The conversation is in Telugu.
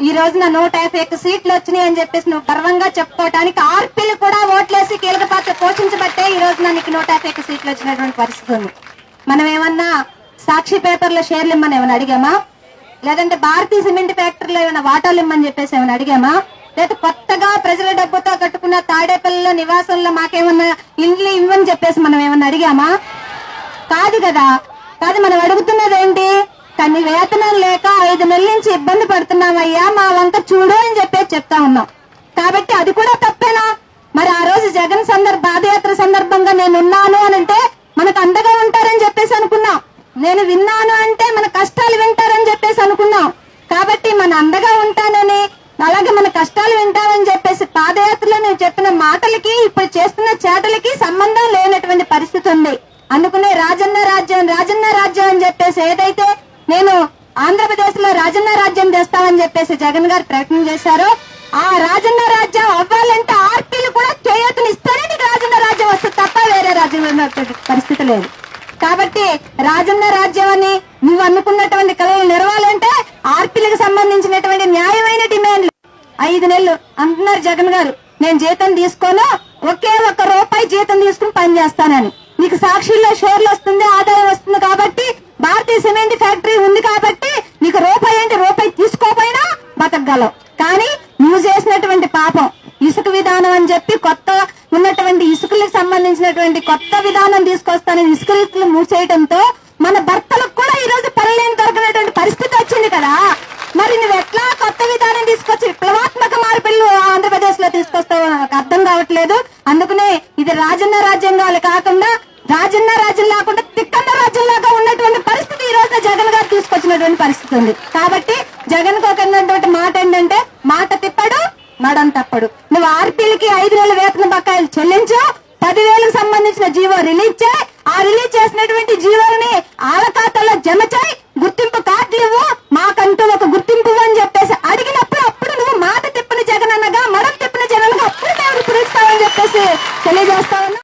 ఈ రోజున నూట యాభై ఒక్క సీట్లు వచ్చినాయి అని చెప్పేసి నువ్వు గర్వంగా చెప్పుకోవటానికి ఆర్పీలు కూడా ఓట్లేసి కీలక పాత్ర పోషించబట్టే ఈ రోజున నీకు నూట యాభై ఒక్క సీట్లు వచ్చినటువంటి పరిస్థితి ఉంది. మనం ఏమన్నా సాక్షి పేపర్లో షేర్లు ఇమ్మని ఏమైనా అడిగామా? లేదంటే భారతీయ సిమెంట్ ఫ్యాక్టరీలో ఏమైనా వాటాలు ఇమ్మని చెప్పేసి ఏమైనా అడిగామా? లేదా కొత్తగా ప్రజల డబ్బుతో కట్టుకున్న తాడేపల్లిలో నివాసంలో మాకేమన్నా ఇల్లు ఇవ్వని చెప్పేసి మనం ఏమన్నా అడిగామా? కాదు కదా. కాదు మనం అడుగుతున్నది ఏంటి? కానీ వేతనం లేక ఐదు నెలల నుంచి ఇబ్బంది పడుతున్నామయ్యా మా వంక చూడు అని చెప్పేసి చెప్తా ఉన్నాం. కాబట్టి అది కూడా తప్పేనా? మరి ఆ రోజు జగన్ సందర్భ పాదయాత్ర సందర్భంగా నేను ఉన్నాను అని అంటే మనకు అండగా ఉంటారని చెప్పేసి అనుకున్నాం. నేను విన్నాను అంటే మన కష్టాలు వింటారని చెప్పేసి అనుకున్నాం. కాబట్టి మన అండగా ఉంటానని అలాగే మన కష్టాలు వింటామని చెప్పేసి పాదయాత్రలో నేను చెప్పిన మాటలకి ఇప్పుడు చేస్తున్న చేటలకి సంబంధం లేనటువంటి పరిస్థితి ఉంది. అనుకునే రాజన్న రాజ్యం రాజన్న రాజ్యం అని చెప్పేసి ఏదైతే నేను ఆంధ్రప్రదేశ్లో రాజన్న రాజ్యం చేస్తామని చెప్పేసి జగన్ గారు ప్రకటన చేశారు. ఆ రాజన్న రాజ్యం అవ్వాలంటే ఆర్పీలు కూడా చేయతనిస్తేనే నీకు రాజన్న రాజ్యం వస్తుంది తప్ప వేరే రాజ్యం పరిస్థితి లేదు. కాబట్టి రాజన్న రాజ్యం అని నువ్వు అనుకున్నటువంటి కళలు నెరవాలంటే ఆర్పీలకు సంబంధించినటువంటి న్యాయమైన డిమాండ్లు. ఐదు నెలలు అంటున్నారు జగన్ గారు. నేను జీతం తీసుకోను ఒకే ఒక్క రూపాయి జీతం తీసుకుని పని చేస్తానని. నీకు సాక్షిలో షేర్లు వస్తుంది ఆదాయం వస్తుంది కాబట్టి భారతీయ సిమెంట్ ఫ్యాక్టరీ ఉంది కాబట్టి నీకు రూపాయి అంటే రూపాయి తీసుకోపోయినా బతకగలవు. కానీ నువ్వు చేసినటువంటి పాపం ఇసుక విధానం అని చెప్పి కొత్త ఉన్నటువంటి ఇసుకలకు సంబంధించినటువంటి కొత్త విధానం తీసుకొస్తానని ఇసుకలు మూసేయడంతో మన భర్తలకు కూడా ఈ రోజు పనులేని దొరకనటువంటి పరిస్థితి వచ్చింది కదా. మరి నువ్వు ఎట్లా కొత్త విధానం తీసుకొచ్చి విప్లవాత్మక మార్పులు ఆంధ్రప్రదేశ్లో తీసుకొస్తావు నాకు అర్థం కావట్లేదు. అందుకనే ఇది రాజన్న రాజ్యాంగాలు కాకుండా రాజన్న రాజ్యం లేకుండా తిక్కన్న చేయాల్సినటువంటి పరిస్థితి ఉంది. కాబట్టి జగన్ ఒక మాట ఏంటంటే మాట తిప్పడు నడం తప్పడు. నువ్వు ఆర్పీలకి ఐదు వేల వేతన బకాయిలు చెల్లించు పదివేలకు సంబంధించిన జీవో రిలీజ్ చేయి. ఆ రిలీజ్ చేసినటువంటి జీవోని ఆల ఖాతాలో జమ చేయి గుర్తింపు కార్డులు ఇవ్వు మాకంటూ ఒక గుర్తింపు అని చెప్పేసి అడిగినప్పుడు అప్పుడు నువ్వు మాట తిప్పిన జగన్ అనగా మడం తిప్పిన జగన్ అప్పుడు మేము పిలుస్తావని చెప్పేసి తెలియజేస్తామన్నా